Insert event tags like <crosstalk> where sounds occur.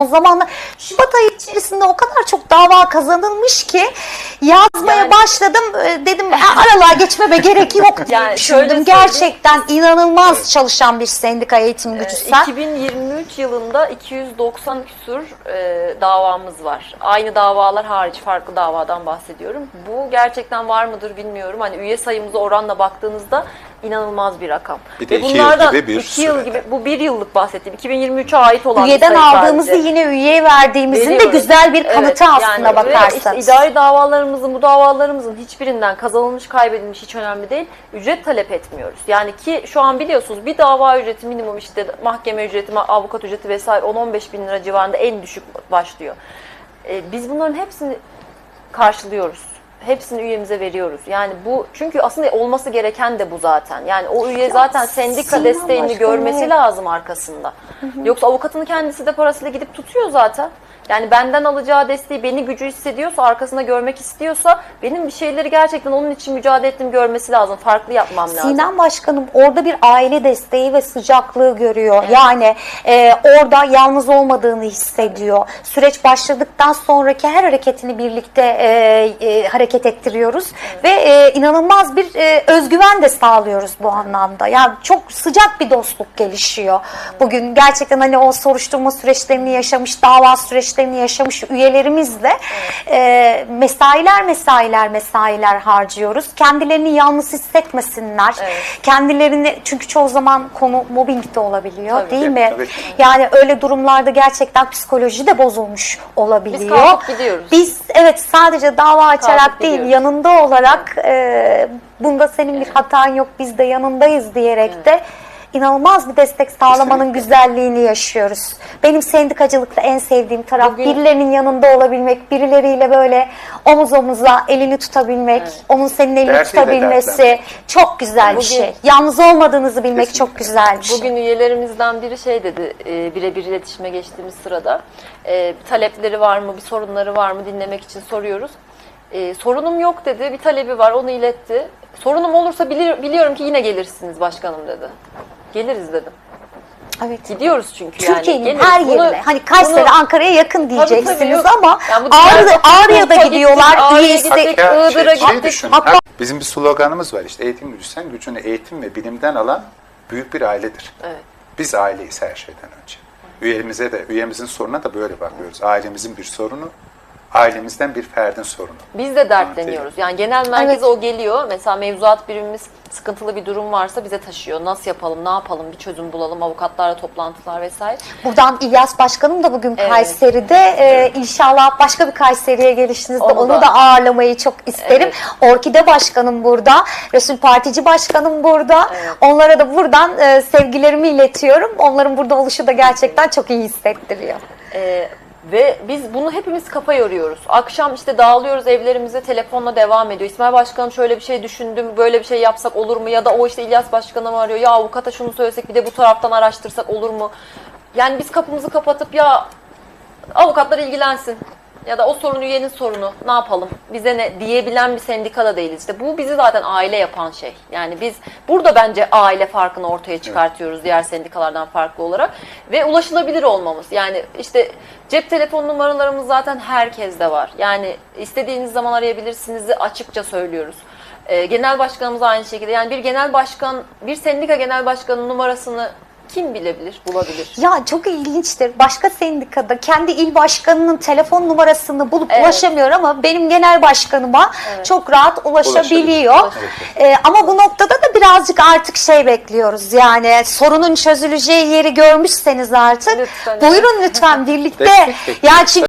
O zamanlar Şubat ayı içerisinde o kadar çok dava kazanılmış ki yazmaya Yani- başladım. Ee, Dedim "Ha, aralığa geçmeme gerek yok <laughs> diye Yani şöyle düşündüm. söyleyeyim. Gerçekten inanılmaz çalışan bir sendika eğitim gücüsel. 2023 yılında 290 küsur e, davamız var. Aynı davalar hariç farklı davadan bahsediyorum. Bu gerçekten var mıdır bilmiyorum. Hani üye sayımıza oranla baktığınızda inanılmaz bir rakam. Bir de Ve iki yıl bunlardan gibi bir iki yıl sürede. gibi bu bir yıllık bahsettiğim 2023'e ait olan bir Üyeden sayı aldığımızı yine üyeye verdiğimizin de Veriyoruz. güzel bir kanıtı Evet, aslında yani ve bakarsanız. Işte idari davalarımızın, bu davalarımızın hiçbirinden kazanılmış, kaybedilmiş hiç önemli değil. Ücret talep etmiyoruz. Yani ki şu an biliyorsunuz bir dava ücreti minimum işte mahkeme ücreti, avukat ücreti vesaire 10-15 bin lira civarında en düşük başlıyor. Ee, biz bunların hepsini karşılıyoruz. Hepsini üyemize veriyoruz. Yani bu çünkü aslında olması gereken de bu zaten. Yani o üye zaten sendika desteğini görmesi evet. lazım arkasında. Yoksa avukatının kendisi de parasıyla gidip tutuyor zaten. Yani benden alacağı desteği beni gücü hissediyorsa, arkasında görmek istiyorsa benim bir şeyleri gerçekten onun için mücadele ettiğimi görmesi lazım. Farklı yapmam lazım. Sinan Başkanım orada bir aile desteği ve sıcaklığı görüyor. Yani e, orada yalnız olmadığını hissediyor. Süreç başladıktan sonraki her hareketini birlikte e, e, hareket ettiriyoruz ve e, inanılmaz bir e, özgüven de sağlıyoruz bu anlamda. Yani çok sıcak bir dostluk gelişiyor. Bugün gerçekten hani o soruşturma süreçlerini yaşamış, dava süreçlerini yaşamış üyelerimizle e, mesailer mesailer mesailer harcıyoruz. Kendilerini yalnız hissetmesinler. Evet. Kendilerini çünkü çoğu zaman konu mobbing de olabiliyor Tabii, değil tabii, mi? tabii. Yani öyle durumlarda gerçekten psikoloji de bozulmuş olabiliyor. kalkıp gidiyoruz. Biz evet sadece dava açarak Kalkıp değil yanında olarak e, bunda senin bir hatan yok biz de yanındayız diyerek de inanılmaz bir destek sağlamanın Kesinlikle. güzelliğini yaşıyoruz. Benim sendikacılıkta en sevdiğim taraf Bugün- birilerinin yanında olabilmek, birileriyle böyle omuz omuza elini tutabilmek, onun senin elini Dersiyle tutabilmesi çok güzel bir Bugün- şey. Yalnız olmadığınızı bilmek Kesinlikle. çok güzel bir şey. Bugün üyelerimizden biri şey dedi, e, birebir iletişime geçtiğimiz sırada. E, talepleri var mı, bir sorunları var mı dinlemek için soruyoruz. E, sorunum yok dedi, bir talebi var, onu iletti. Sorunum olursa bilir, biliyorum ki yine gelirsiniz başkanım dedi. Geliriz dedim. Evet. Gidiyoruz çünkü yani. Türkiye'nin Geliriz. her Bunu- yerine hani Kayseri bunu- Ankara'ya yakın Tabii, diyeceksiniz tabii, yok. ama Ya bu Ağrı, Ağrı'ya da gidiyorlar. gittik, gittik. Ya Iğdır'a şey, şey gittik. düşün. Hatta- ha, bizim bir sloganımız var işte eğitim gücüsen gücünü eğitim ve bilimden alan büyük bir ailedir. Evet. Biz aileyiz her şeyden önce. Üyemize de, üyemizin sorununa da böyle bakıyoruz. Ailemizin bir sorunu, ailemizden bir ferdin sorunu. Biz de dertleniyoruz. Yani genel merkeze Evet. o geliyor. Mesela mevzuat birimimiz sıkıntılı bir durum varsa bize taşıyor. Nasıl yapalım, ne yapalım, bir çözüm bulalım, avukatlarla toplantılar vesaire. Buradan İlyas Başkanım da bugün Evet. Kayseri'de e, inşallah başka bir Kayseri'ye gelişinizde Onu onu, da- da. ağırlamayı çok isterim. Evet. Orkide Başkanım burada, Resul Partici Başkanım burada. Evet. Onlara da buradan e, sevgilerimi iletiyorum. Onların burada oluşu da gerçekten çok iyi hissettiriyor. Ee, ve biz bunu hepimiz kafa yoruyoruz. Akşam işte dağılıyoruz evlerimize telefonla devam ediyor. İsmail Başkanım şöyle bir şey düşündüm, böyle bir şey yapsak olur mu? Ya da o işte İlyas Başkanım arıyor. Ya avukata şunu söylesek bir de bu taraftan araştırsak olur mu? Yani biz kapımızı kapatıp ya avukatlar ilgilensin. Ya da o sorun üyenin sorunu ne yapalım bize ne diyebilen bir sendika da değiliz. İşte bu bizi zaten aile yapan şey. Yani biz burada bence aile farkını ortaya çıkartıyoruz diğer sendikalardan farklı olarak. Ve ulaşılabilir olmamız. Yani işte cep telefon numaralarımız zaten herkeste var. Yani istediğiniz zaman arayabilirsiniz açıkça söylüyoruz. Ee, genel başkanımız aynı şekilde. Yani bir genel başkan, bir sendika genel başkanının numarasını kim bilebilir, bulabilir? Ya çok ilginçtir. Başka sendikada kendi il başkanının telefon numarasını bulup Evet. ulaşamıyor ama benim genel başkanıma çok rahat ulaşabiliyor. Ulaşabilir. Ee, ama bu noktada da birazcık artık şey bekliyoruz. Yani sorunun çözüleceği yeri görmüşseniz artık Lütfen, evet. buyurun lütfen birlikte. Ya çünkü